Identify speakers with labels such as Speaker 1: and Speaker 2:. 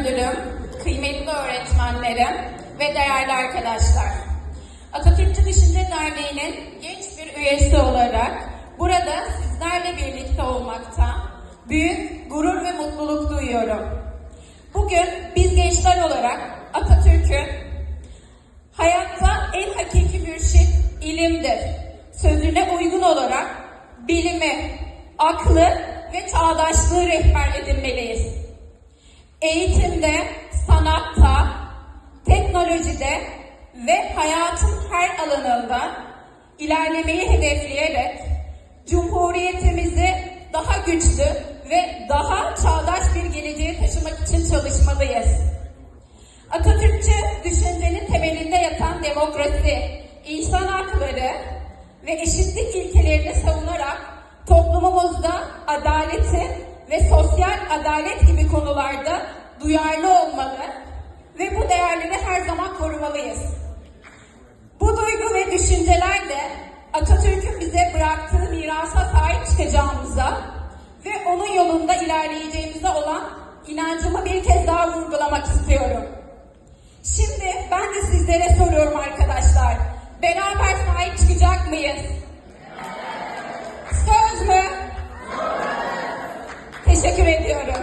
Speaker 1: Müdürüm, kıymetli öğretmenlerim ve değerli arkadaşlar. Atatürkçü Düşünce Derneği'nin genç bir üyesi olarak burada sizlerle birlikte olmakta büyük gurur ve mutluluk duyuyorum. Bugün biz gençler olarak Atatürk'ün hayatta en hakiki mürşit ilimdir. Sözüne uygun olarak bilimi, aklı ve çağdaşlığı rehber edinmeliyiz. Eğitimde, sanatta, teknolojide ve hayatın her alanında ilerlemeyi hedefleyerek Cumhuriyetimizi daha güçlü ve daha çağdaş bir geleceğe taşımak için çalışmalıyız. Atatürkçü düşüncenin temelinde yatan demokrasi, insan hakları ve eşitlik ilkelerini savunarak toplumumuzda adaleti ve sosyal adalet gibi konularda duyarlı olmalı ve bu değerleri her zaman korumalıyız. Bu duygu ve düşüncelerle Atatürk'ün bize bıraktığı mirasa sahip çıkacağımıza ve onun yolunda ilerleyeceğimize olan inancımı bir kez daha vurgulamak istiyorum. Şimdi ben de sizlere soruyorum arkadaşlar. Beraber sahip çıkacak mıyız? Teşekkür ediyorum.